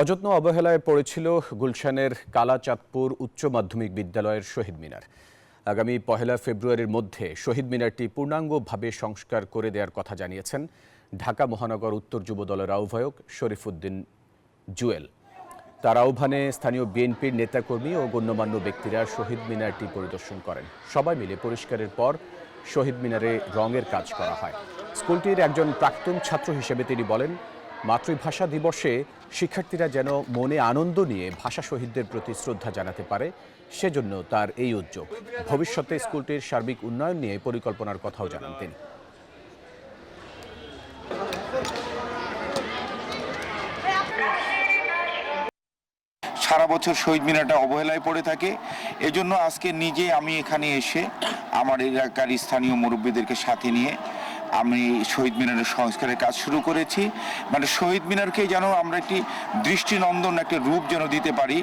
অযত্ন অবহেলায় পড়েছিল গুলশানের কালাচাঁদপুর উচ্চ মাধ্যমিক বিদ্যালয়ের শহীদ মিনার। আগামী পহেলা ফেব্রুয়ারির মধ্যে শহীদ মিনারটি পূর্ণাঙ্গভাবে সংস্কার করে দেওয়ার কথা জানিয়েছেন ঢাকা মহানগর উত্তর যুব দলের আহ্বায়ক শরীফুদ্দিন জুয়েল। তার আহ্বানে স্থানীয় বিএনপির নেতাকর্মী ও গণ্যমান্য ব্যক্তিরা শহীদ মিনারটি পরিদর্শন করেন। সবাই মিলে পরিষ্কারের পর শহীদ মিনারে রঙের কাজ করা হয়। স্কুলটির একজন প্রাক্তন ছাত্র হিসেবে তিনি বলেন মাতৃভাষা দিবসে শিক্ষার্থীরা যেন মনে আনন্দ নিয়ে ভাষা শহীদদের প্রতি শ্রদ্ধা জানাতে পারে, সেজন্য তার এই উদ্যোগ। ভবিষ্যতে স্কুলটির সার্বিক উন্নয়ন নিয়ে পরিকল্পনার কথাও জানান তিনি। সারা বছর শহীদ মিনারটা অবহেলায় পড়ে থাকে। এজন্য আজকে নিজে আমি এখানে এসে আমার এলাকার স্থানীয় মুরব্বীদেরকে সাথে নিয়ে আমি শহীদ মিনারের সংস্কারের কাজ শুরু করেছি। মানে শহীদ মিনারকে যেন আমরা একটি দৃষ্টিনন্দন, একটা রূপ যেন দিতে পারি।